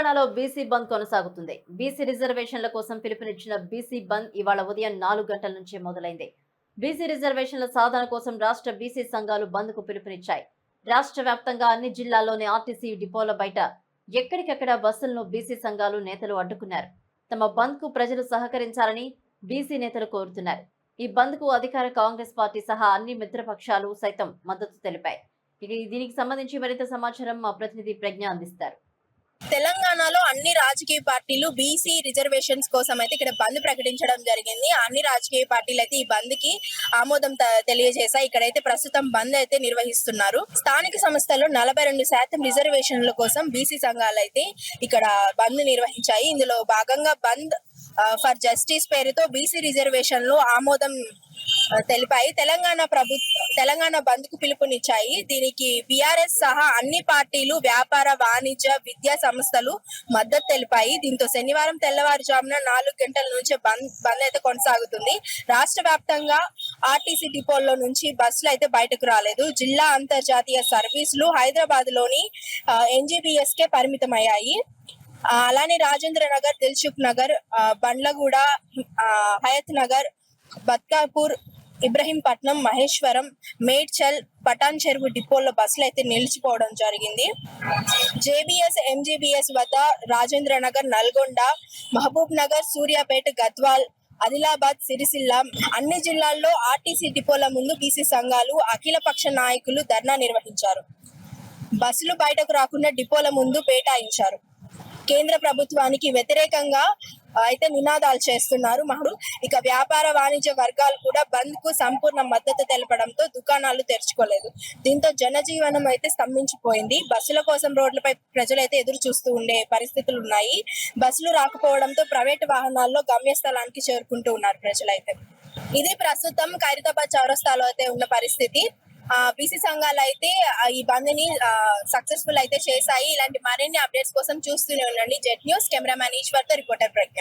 తెలంగాణలో బీసీ బంద్ కొనసాగుతుంది. బీసీ రిజర్వేషన్ల కోసం పిలుపునిచ్చిన బీసీ బంద్ ఇవాళ ఉదయం నాలుగు గంటల నుంచే మొదలైంది. బీసీ రిజర్వేషన్ల సాధన కోసం రాష్ట్ర బీసీ సంఘాలు బంద్కు పిలుపునిచ్చాయి. రాష్ట్ర వ్యాప్తంగా అన్ని జిల్లాల్లోని ఆర్టీసీ డిపోల బయట ఎక్కడికెక్కడ బస్సులను బీసీ సంఘాలు నేతలు అడ్డుకున్నారు. తమ బంద్కు ప్రజలు సహకరించాలని బీసీ నేతలు కోరుతున్నారు. ఈ బంద్కు అధికార కాంగ్రెస్ పార్టీ సహా అన్ని మిత్రపక్షాలు సైతం మద్దతు తెలిపాయి. దీనికి సంబంధించి మరింత సమాచారం మా ప్రతినిధి ప్రజ్ఞ అందిస్తారు. తెలంగాణలో అన్ని రాజకీయ పార్టీలు బీసీ రిజర్వేషన్స్ కోసం అయితే ఇక్కడ బంద్ ప్రకటించడం జరిగింది. అన్ని రాజకీయ పార్టీలు అయితే ఈ బంద్కి ఆమోదం తెలియజేశాయి. ఇక్కడైతే ప్రస్తుతం బంద్ అయితే నిర్వహిస్తున్నారు. స్థానిక సంస్థల్లో నలభై రెండు శాతం రిజర్వేషన్ల కోసం బీసీ సంఘాలు అయితే ఇక్కడ బంద్ నిర్వహించాయి. ఇందులో భాగంగా బంద్ ఫర్ జస్టిస్ పేరుతో బీసీ రిజర్వేషన్లు ఆమోదం తెలిపాయి. తెలంగాణ ప్రభుత్వ తెలంగాణ బంద్కు పిలుపునిచ్చాయి. దీనికి బీఆర్ఎస్ సహా అన్ని పార్టీలు వ్యాపార వాణిజ్య విద్యా సంస్థలు మద్దతు తెలిపాయి. దీంతో శనివారం తెల్లవారుజామున నాలుగు గంటల నుంచి బంద్ బంద్ అయితే కొనసాగుతుంది. రాష్ట్ర వ్యాప్తంగా ఆర్టీసీ డిపోల్లో నుంచి బస్సులు అయితే బయటకు రాలేదు. జిల్లా అంతర్జాతీయ సర్వీసులు హైదరాబాద్లోని ఎన్జిబిఎస్ కే పరిమితమయ్యాయి. అయ్యాయి అలానే రాజేంద్ర నగర్ దిల్సుఖ్ నగర్ ఆ, బండ్లగూడ హయత్ నగర్ బత్కాపూర్ ఇబ్రహీంపట్నం మహేశ్వరం మేడ్చల్ పటాన్ చెరువు డిపోల్లో బస్సులు అయితే నిలిచిపోవడం జరిగింది. జేబీఎస్ ఎంజీబీఎస్ వద్ద రాజేంద్ర నగర్ నల్గొండ మహబూబ్ నగర్ సూర్యాపేట గద్వాల్ ఆదిలాబాద్ సిరిసిల్ల అన్ని జిల్లాల్లో ఆర్టీసీ డిపోల ముందు బీసీ సంఘాలు అఖిలపక్ష నాయకులు ధర్నా నిర్వహించారు. బస్సులు బయటకు రాకుండా డిపోల ముందు బేటాయించారు కేంద్ర ప్రభుత్వానికి వ్యతిరేకంగా అయితే నినాదాలు చేస్తున్నారు మహడు. ఇక వ్యాపార వాణిజ్య వర్గాలు కూడా బంద్కు సంపూర్ణ మద్దతు తెలపడంతో దుకాణాలు తెరుచుకోలేదు. దీంతో జనజీవనం అయితే స్తంభించిపోయింది. బస్సుల కోసం రోడ్లపై ప్రజలు అయితే ఎదురు చూస్తూ ఉండే పరిస్థితులు ఉన్నాయి. బస్సులు రాకపోవడంతో ప్రైవేట్ వాహనాల్లో గమ్యస్థలానికి చేరుకుంటూ ఉన్నారు ప్రజలైతే. ఇది ప్రస్తుతం ఖైరతాబాద్ చౌరస్తాలో అయితే ఉన్న పరిస్థితి. బీసీ సంఘాలు అయితే ఈ బంద్ని సక్సెస్ఫుల్ అయితే చేశాయి. ఇలాంటి మరిన్ని అప్డేట్స్ కోసం చూస్తూనే ఉండండి. జెట్ న్యూస్ కెమెరామ్యాన్ ఈశ్వర్తో రిపోర్టర్ ప్రజ్ఞ.